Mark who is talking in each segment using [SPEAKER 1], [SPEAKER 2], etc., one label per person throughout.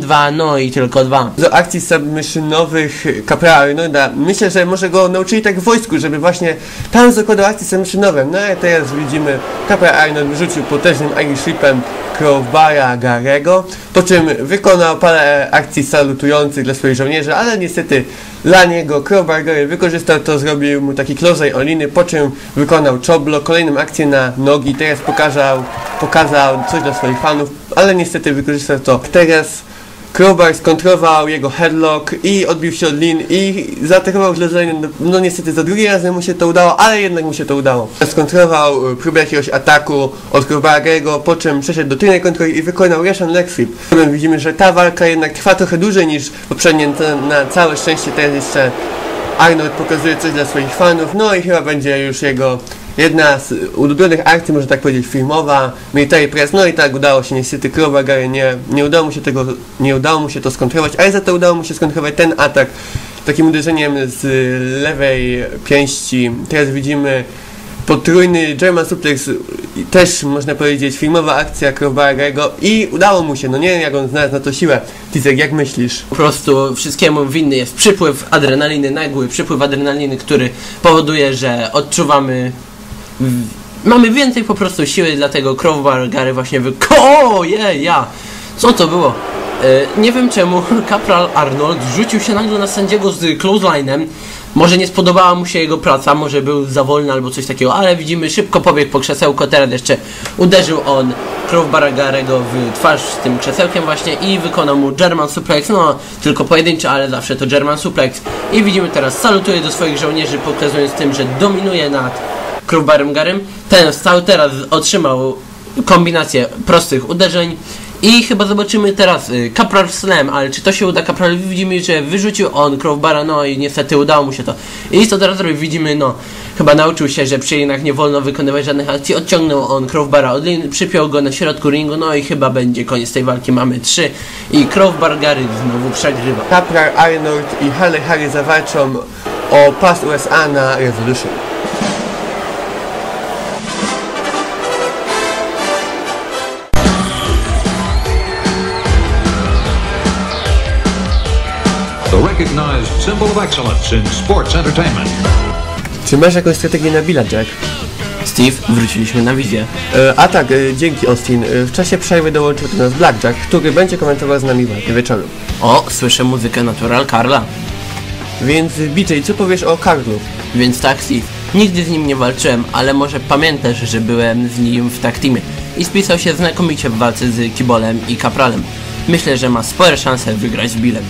[SPEAKER 1] Dwa, no i tylko dwa.
[SPEAKER 2] Do akcji submissionowych Capra Arnolda. Myślę, że może go nauczyli tak w wojsku, żeby właśnie tam zakładał akcje submissionowe. No i teraz widzimy Capra Arnold wyrzucił potężnym Irish Whipem Garego, po czym wykonał parę akcji salutujących dla swoich żołnierzy, ale niestety dla niego Crowbar Gary wykorzystał to, zrobił mu taki close oliny, po czym wykonał choblo, kolejną akcję na nogi, teraz pokazał, pokazał coś dla swoich fanów, ale niestety wykorzystał to. Teraz Crowbar skontrował jego headlock i odbił się od lin i zaatakował źle no, no niestety za drugi razem mu się to udało, ale jednak mu się to udało. Skontrował y, próbę jakiegoś ataku od Crowbarego, po czym przeszedł do tylnej kontroli i wykonał Russian leg. Potem widzimy, że ta walka jednak trwa trochę dłużej niż poprzednie, na całe szczęście teraz jeszcze Arnold pokazuje coś dla swoich fanów, no i chyba będzie już jego jedna z ulubionych akcji, można tak powiedzieć, filmowa, Military Press, no i tak udało się niestety Crowbar nie, nie udało mu się tego, nie udało mu się to skontrolować, ale za to udało mu się skontrolować ten atak takim uderzeniem z lewej pięści. Teraz widzimy potrójny German Suplex, też można powiedzieć filmowa akcja Crowbarego i udało mu się, no nie wiem jak on znalazł na to siłę. Tizek, jak myślisz?
[SPEAKER 1] Po prostu wszystkiemu winny jest przypływ adrenaliny, nagły przypływ adrenaliny, który powoduje, że odczuwamy mamy więcej po prostu siły, dlatego Crowbar Gary właśnie wy... O, je, ja! Co to było? E, nie wiem czemu Kapral Arnold rzucił się nagle na sędziego z clothesline'em. Może nie spodobała mu się jego praca, może był za wolny albo coś takiego, ale widzimy szybko pobiegł po krzesełko, teraz jeszcze uderzył on Crowbara Garego w twarz z tym krzesełkiem właśnie i wykonał mu German Suplex, no tylko pojedynczy, ale zawsze to German Suplex. I widzimy teraz salutuje do swoich żołnierzy, pokazując tym, że dominuje nad Crowbarem Garym. Ten cały teraz otrzymał kombinację prostych uderzeń. I chyba zobaczymy teraz y, Capral Slam, ale czy to się uda Capralowi? Widzimy, że wyrzucił on Crowbara, no i niestety udało mu się to. I co teraz robi? Widzimy, no, chyba nauczył się, że przy jednak nie wolno wykonywać żadnych akcji. Odciągnął on Crowbara od lin, przypiął go na środku ringu, no i chyba będzie koniec tej walki. Mamy trzy i Crowbar Gary znowu przegrywa.
[SPEAKER 2] Capral Arnold i Harley Harry zawalczą o pas USA na Revolution.
[SPEAKER 3] Recognized symbol of excellence in sports entertainment.
[SPEAKER 2] Czy masz jakąś strategię na Billa, Jack?
[SPEAKER 1] Steve, wróciliśmy na wizję.
[SPEAKER 2] E, a tak, e, dzięki Austin. E, w czasie przerwy dołączył do nas Blackjack, który będzie komentował z nami walkę wieczoru.
[SPEAKER 1] O, słyszę muzykę Natural Carla.
[SPEAKER 2] Więc BJ, co powiesz o Karlu?
[SPEAKER 1] Więc tak, Steve, nigdy z nim nie walczyłem, ale może pamiętasz, że byłem z nim w tak teamie i spisał się znakomicie w walce z Kibolem i Kapralem. Myślę, że ma spore szanse wygrać z Billem.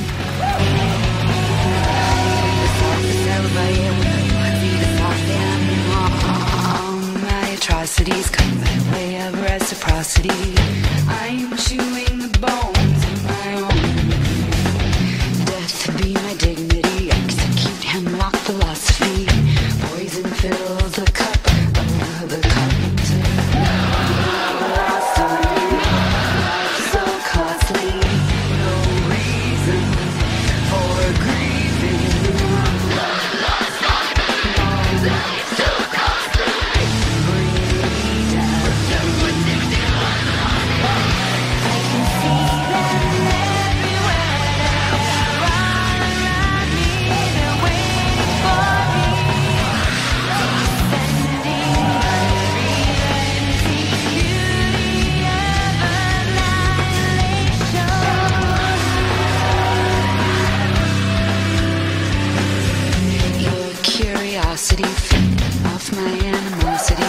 [SPEAKER 4] curiosity. I'm shooting. Off my animosity.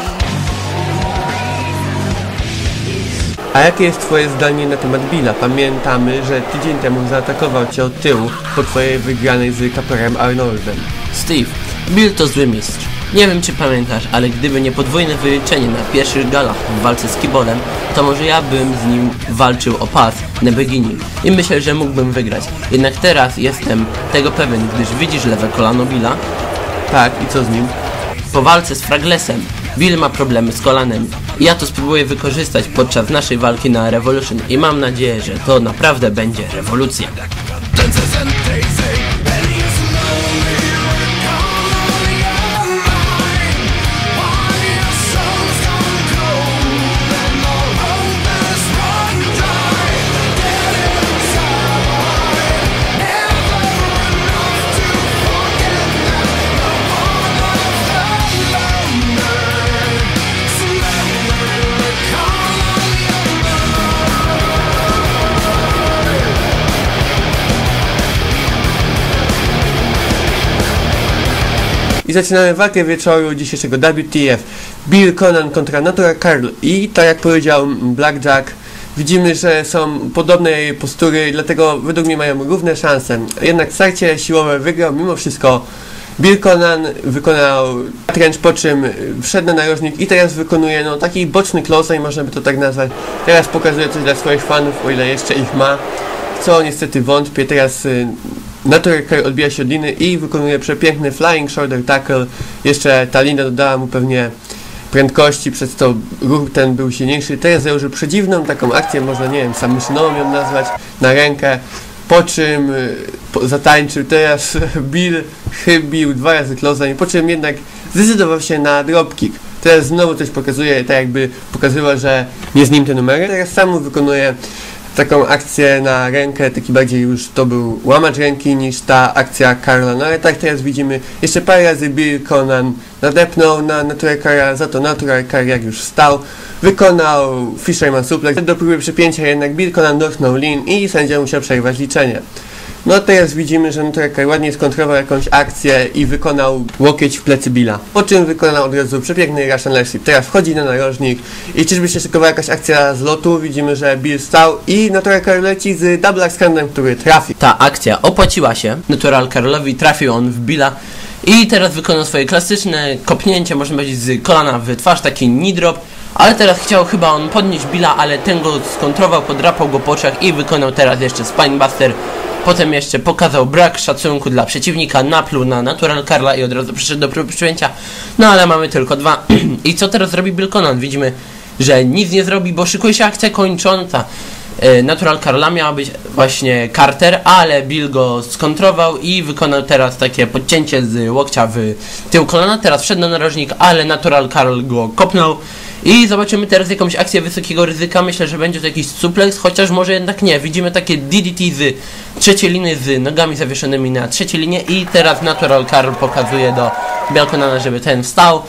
[SPEAKER 2] A jakie jest twoje zdanie na temat Billa? Pamiętamy, że tydzień temu zaatakował cię od tyłu po twojej wygranej z Kaperem Arnoldem.
[SPEAKER 1] Steve, Bill to zły mistrz. Nie wiem czy pamiętasz, ale gdyby nie podwójne wyliczenie na pierwszych galach w walce z Kibolem, to może ja bym z nim walczył o pas na beginning i myślę, że mógłbym wygrać. Jednak teraz jestem tego pewien, gdyż widzisz lewe kolano Billa?
[SPEAKER 2] Tak, i co z nim?
[SPEAKER 1] Po walce z Fraglesem Bill ma problemy z kolanem ja to spróbuję wykorzystać podczas naszej walki na Revolution i mam nadzieję, że to naprawdę będzie rewolucja.
[SPEAKER 2] I zaczynamy walkę wieczoru dzisiejszego WTF. Bill Conan kontra Natural Carl. I tak jak powiedział Blackjack, widzimy, że są podobne postury, dlatego według mnie mają równe szanse. Jednak starcie siłowe wygrał mimo wszystko Bill Conan wykonał trench, po czym wszedł na narożnik i teraz wykonuje no, taki boczny close, można by to tak nazwać. Teraz pokazuje coś dla swoich fanów, o ile jeszcze ich ma. Co niestety wątpię. Teraz y, Natural Carl odbija się od liny i wykonuje przepiękny flying shoulder tackle. Jeszcze ta lina dodała mu pewnie prędkości, przez to ruch ten był silniejszy. Teraz założył przedziwną taką akcję, można nie wiem, submissionową ją nazwać, na rękę. Po czym y, po, zatańczył teraz Bill chybił dwa razy close'em, po czym jednak zdecydował się na dropkick. Teraz znowu coś pokazuje, tak jakby pokazywał, że nie z nim te numery. Teraz sam wykonuje taką akcję na rękę, taki bardziej już to był łamacz ręki niż ta akcja Karla. No ale tak teraz widzimy, jeszcze parę razy Bill Conan nadepnął na Natural Cara, za to Natural Car jak już wstał, wykonał Fisherman Suplex. Do próby przypięcia jednak Bill Conan dotknął lin i sędzia musiał przerwać liczenie. No teraz widzimy, że Natural Car ładnie skontrował jakąś akcję i wykonał łokieć w plecy Billa. Po czym wykonał od razu przepiękny Russian Sweep. Teraz wchodzi na narożnik i czyżby się szykowała jakaś akcja z lotu? Widzimy, że Bill stał i Natural Car leci z double handem, który trafi.
[SPEAKER 1] Ta akcja opłaciła się. Natural Karlowi trafił on w Billa. I teraz wykonał swoje klasyczne kopnięcie, można powiedzieć, z kolana w twarz, taki knee drop. Ale teraz chciał chyba on podnieść Billa, ale ten go skontrował, podrapał go po oczach i wykonał teraz jeszcze Spinebuster. Potem jeszcze pokazał brak szacunku dla przeciwnika, napluł na Natural Carla i od razu przyszedł do próby przyjęcia. No ale mamy tylko dwa. I co teraz robi Bill Conan? Widzimy, że nic nie zrobi, bo szykuje się akcja kończąca. E, Natural Carla miała być właśnie Carter, ale Bill go skontrował i wykonał teraz takie podcięcie z łokcia w tył kolana. Teraz wszedł na narożnik, ale Natural Carl go kopnął. I zobaczymy teraz jakąś akcję wysokiego ryzyka. Myślę, że będzie to jakiś suplex, chociaż może jednak nie. Widzimy takie DDT z trzeciej liny z nogami zawieszonymi na trzeciej linie i teraz Natural Carl pokazuje do Bialkonana, żeby ten wstał.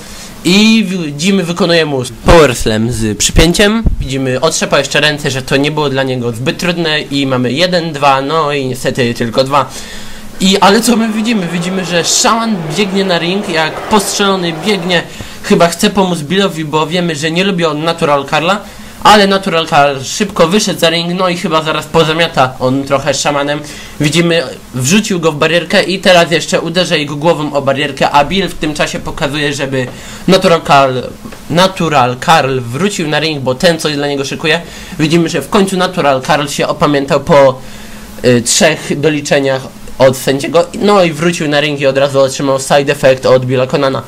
[SPEAKER 1] I widzimy, wykonuje mu Power Slam z przypięciem. Widzimy, otrzepał jeszcze ręce, że to nie było dla niego zbyt trudne i mamy 1-2, no i niestety tylko dwa. I ale co my widzimy? Widzimy, że Shaman biegnie na ring, jak postrzelony biegnie, chyba chce pomóc Billowi, bo wiemy, że nie lubi on Natural Carla, ale Natural Carl szybko wyszedł za ring, no i chyba zaraz pozamiata on trochę szamanem. Widzimy, wrzucił go w barierkę i teraz jeszcze uderza jego głową o barierkę, a Bill w tym czasie pokazuje, żeby Natural Carl, Natural Carl wrócił na ring, bo ten coś dla niego szykuje. Widzimy, że w końcu Natural Carl się opamiętał po y, trzech doliczeniach od sędziego, no i wrócił na ring i od razu otrzymał side effect od Billa Conana.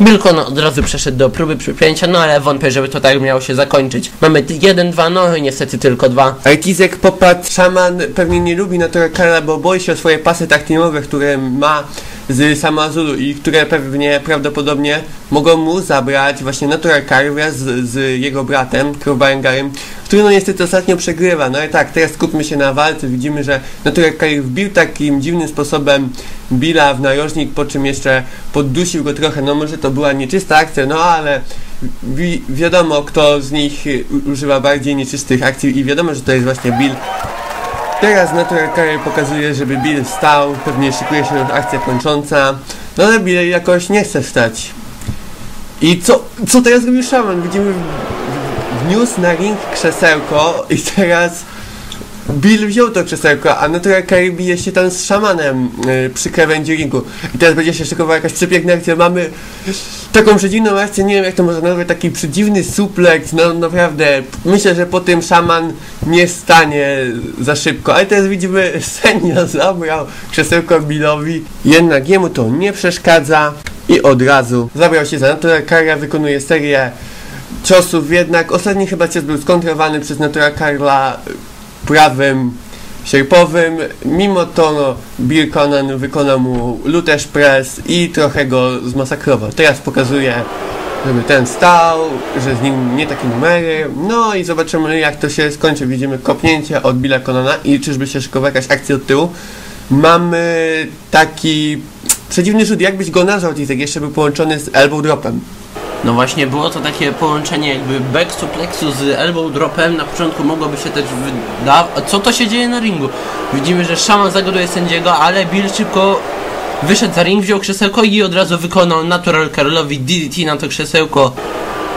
[SPEAKER 1] Bill Conan od razu przeszedł do próby przypięcia, no ale wątpię, żeby to tak miało się zakończyć. Mamy 1-2, no i niestety tylko dwa.
[SPEAKER 2] Artizek popadł, szaman pewnie nie lubi Natural Carla, bo boi się o swoje pasy taktimowe, które ma z Samazulu i które pewnie prawdopodobnie mogą mu zabrać właśnie Natural Carl wraz z, z jego bratem, Crowbarengarem, który no niestety ostatnio przegrywa. No i tak, teraz skupmy się na walce. Widzimy, że Natural Carl wbił takim dziwnym sposobem Billa w narożnik, po czym jeszcze poddusił go trochę. No może to była nieczysta akcja, no ale wi wiadomo, kto z nich y, używa bardziej nieczystych akcji i wiadomo, że to jest właśnie Bill. Teraz Natural Carry pokazuje, żeby Bill stał, pewnie szykuje się akcja kończąca, no ale Bill jakoś nie chce wstać. I co, co teraz robił szaman? Widzimy, wniósł na ring krzesełko i teraz Bill wziął to krzesełko, a Natural Carry bije się tam z szamanem yy, przy krawędzi ringu. I teraz będzie się szykowała jakaś przepiękna akcja. Mamy taką przedziwną akcję, nie wiem jak to można nazwać, taki przedziwny suplex, no naprawdę, myślę, że po tym szaman nie stanie za szybko, ale teraz widzimy, sędzia zabrał krzesełko Billowi, jednak jemu to nie przeszkadza i od razu zabrał się za Natural Carla, wykonuje serię ciosów, jednak ostatni chyba cios był skontrowany przez Natural Carla prawym sierpowym. Mimo to no, Bill Conan wykonał mu luterz press i trochę go zmasakrował. Teraz pokazuje, żeby ten stał, że z nim nie takie numery. No i zobaczymy jak to się skończy. Widzimy kopnięcie od Billa Conana i czyżby się szykowała jakaś akcja od tyłu. Mamy taki przedziwny rzut, jakbyś go nazwał, Tizek, jeszcze był połączony z elbow dropem.
[SPEAKER 1] No właśnie było to takie połączenie jakby back suplexu z elbow dropem. Na początku mogłoby się też wydawać. Co to się dzieje na ringu? Widzimy, że szaman zagaduje sędziego, ale Bill szybko wyszedł za ring, wziął krzesełko i od razu wykonał Natural Karlowi DDT na to krzesełko.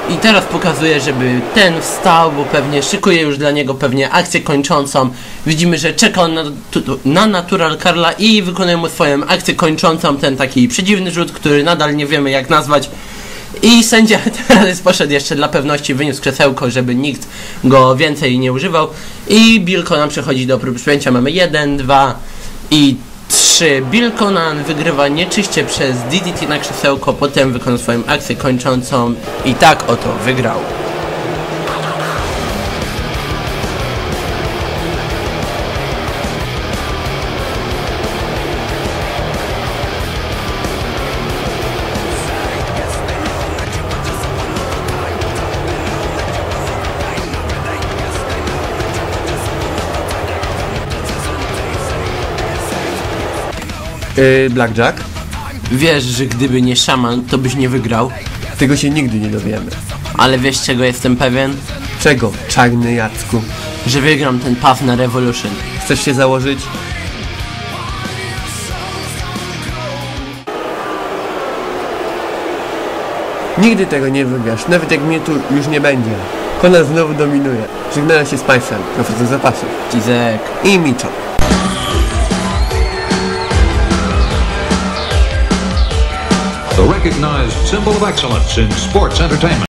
[SPEAKER 1] I teraz pokazuje, żeby ten wstał, bo pewnie szykuje już dla niego pewnie akcję kończącą. Widzimy, że czeka on na, tu- na Natural Karla i wykonuje mu swoją akcję kończącą, ten taki przedziwny rzut, który nadal nie wiemy jak nazwać. I sędzia teraz poszedł jeszcze dla pewności, wyniósł krzesełko, żeby nikt go więcej nie używał. I Bill Conan przechodzi do prób przyjęcia. Mamy 1, 2 i 3. Bill Conan wygrywa nieczyście przez DDT na krzesełko, potem wykonał swoją akcję kończącą i tak oto wygrał.
[SPEAKER 2] Yy, Blackjack?
[SPEAKER 1] Wiesz, że gdyby nie szaman, to byś nie wygrał,
[SPEAKER 2] Tego się nigdy nie dowiemy.
[SPEAKER 1] ale wiesz czego jestem pewien?
[SPEAKER 2] Czego, czarny Jacku?
[SPEAKER 1] Że wygram ten path na Revolution.
[SPEAKER 2] Chcesz się założyć? Nigdy tego nie wygrasz, nawet jak mnie tu już nie będzie. Konrad znowu dominuje. Żegnałem się z Państwem, profesor Zapasów
[SPEAKER 1] Tizek.
[SPEAKER 2] i Miczo.
[SPEAKER 3] The recognized symbol of excellence in sports entertainment.